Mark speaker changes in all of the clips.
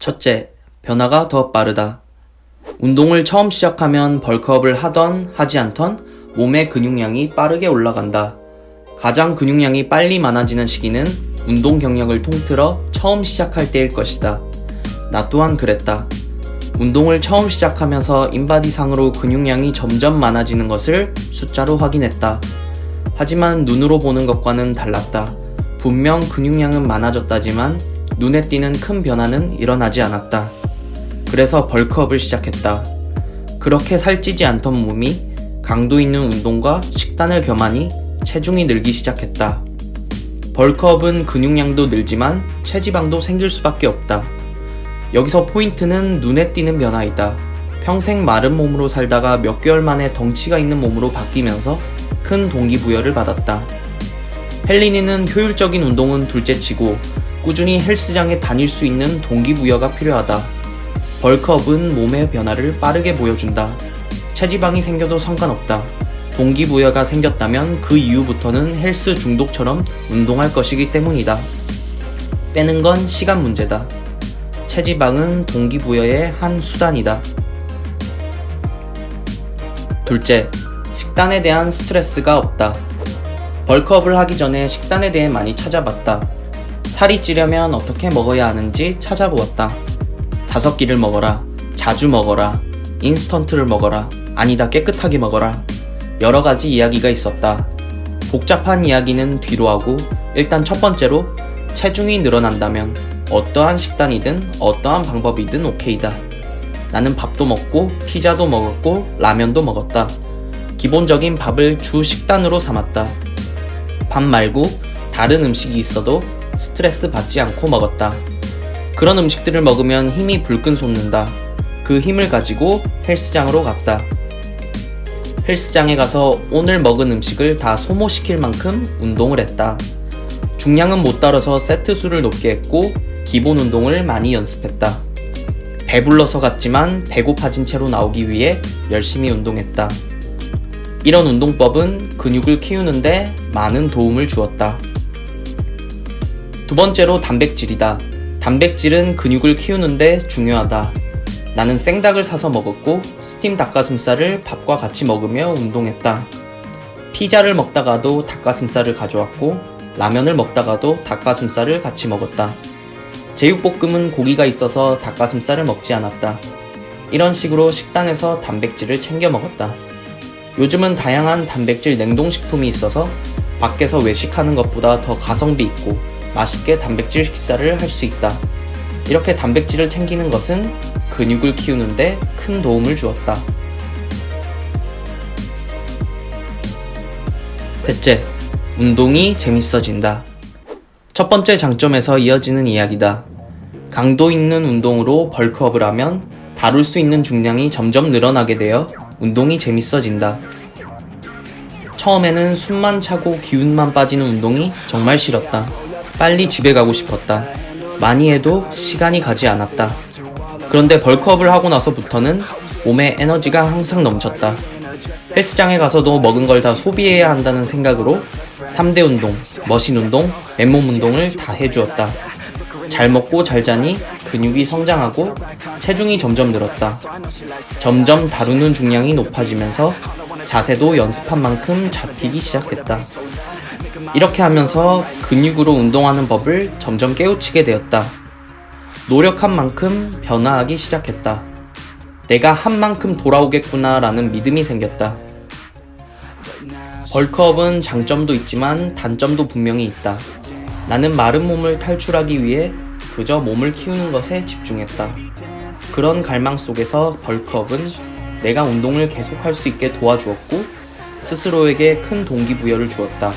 Speaker 1: 첫째, 변화가 더 빠르다. 운동을 처음 시작하면 벌크업을 하던 하지 않던 몸의 근육량이 빠르게 올라간다. 가장 근육량이 빨리 많아지는 시기는 운동 경력을 통틀어 처음 시작할 때일 것이다. 나 또한 그랬다. 운동을 처음 시작하면서 인바디상으로 근육량이 점점 많아지는 것을 숫자로 확인했다. 하지만 눈으로 보는 것과는 달랐다. 분명 근육량은 많아졌다지만 눈에 띄는 큰 변화는 일어나지 않았다. 그래서 벌크업을 시작했다. 그렇게 살찌지 않던 몸이 강도 있는 운동과 식단을 겸하니 체중이 늘기 시작했다. 벌크업은 근육량도 늘지만 체지방도 생길 수밖에 없다. 여기서 포인트는 눈에 띄는 변화이다. 평생 마른 몸으로 살다가 몇 개월 만에 덩치가 있는 몸으로 바뀌면서 큰 동기부여를 받았다. 헬리니는 효율적인 운동은 둘째 치고 꾸준히 헬스장에 다닐 수 있는 동기부여가 필요하다. 벌크업은 몸의 변화를 빠르게 보여준다. 체지방이 생겨도 상관없다. 동기부여가 생겼다면 그 이후부터는 헬스 중독처럼 운동할 것이기 때문이다. 빼는 건 시간 문제다. 체지방은 동기부여의 한 수단이다. 둘째, 식단에 대한 스트레스가 없다. 벌크업을 하기 전에 식단에 대해 많이 찾아봤다. 살이 찌려면 어떻게 먹어야 하는지 찾아보았다. 다섯 끼를 먹어라. 자주 먹어라. 인스턴트를 먹어라. 아니다 깨끗하게 먹어라. 여러 가지 이야기가 있었다. 복잡한 이야기는 뒤로 하고 일단 첫 번째로 체중이 늘어난다면 어떠한 식단이든 어떠한 방법이든 오케이다. 나는 밥도 먹고 피자도 먹었고 라면도 먹었다. 기본적인 밥을 주 식단으로 삼았다. 밥 말고 다른 음식이 있어도 스트레스 받지 않고 먹었다. 그런 음식들을 먹으면 힘이 불끈 솟는다. 그 힘을 가지고 헬스장으로 갔다. 헬스장에 가서 오늘 먹은 음식을 다 소모시킬 만큼 운동을 했다. 중량은 못 따라서 세트 수를 높게 했고 기본 운동을 많이 연습했다. 배불러서 갔지만 배고파진 채로 나오기 위해 열심히 운동했다. 이런 운동법은 근육을 키우는데 많은 도움을 주었다. 두 번째로 단백질이다. 단백질은 근육을 키우는데 중요하다. 나는 생닭을 사서 먹었고 스팀 닭가슴살을 밥과 같이 먹으며 운동했다. 피자를 먹다가도 닭가슴살을 가져왔고 라면을 먹다가도 닭가슴살을 같이 먹었다. 제육볶음은 고기가 있어서 닭가슴살을 먹지 않았다. 이런 식으로 식단에서 단백질을 챙겨 먹었다. 요즘은 다양한 단백질 냉동식품이 있어서 밖에서 외식하는 것보다 더 가성비 있고 맛있게 단백질 식사를 할 수 있다. 이렇게 단백질을 챙기는 것은 근육을 키우는데 큰 도움을 주었다. 셋째, 운동이 재밌어진다. 첫 번째 장점에서 이어지는 이야기다. 강도 있는 운동으로 벌크업을 하면 다룰 수 있는 중량이 점점 늘어나게 되어 운동이 재밌어진다. 처음에는 숨만 차고 기운만 빠지는 운동이 정말 싫었다. 빨리 집에 가고 싶었다. 많이 해도 시간이 가지 않았다. 그런데 벌크업을 하고 나서부터는 몸에 에너지가 항상 넘쳤다. 헬스장에 가서도 먹은 걸 다 소비해야 한다는 생각으로 3대 운동, 머신 운동, 맨몸 운동을 다 해주었다. 잘 먹고 잘 자니 근육이 성장하고 체중이 점점 늘었다. 점점 다루는 중량이 높아지면서 자세도 연습한 만큼 잡히기 시작했다. 이렇게 하면서 근육으로 운동하는 법을 점점 깨우치게 되었다. 노력한 만큼 변화하기 시작했다. 내가 한 만큼 돌아오겠구나 라는 믿음이 생겼다. 벌크업은 장점도 있지만 단점도 분명히 있다. 나는 마른 몸을 탈출하기 위해 그저 몸을 키우는 것에 집중했다. 그런 갈망 속에서 벌크업은 내가 운동을 계속할 수 있게 도와주었고 스스로에게 큰 동기부여를 주었다.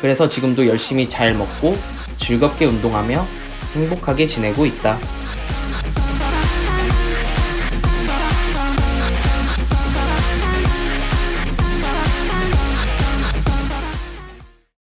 Speaker 1: 그래서 지금도 열심히 잘 먹고 즐겁게 운동하며 행복하게 지내고 있다.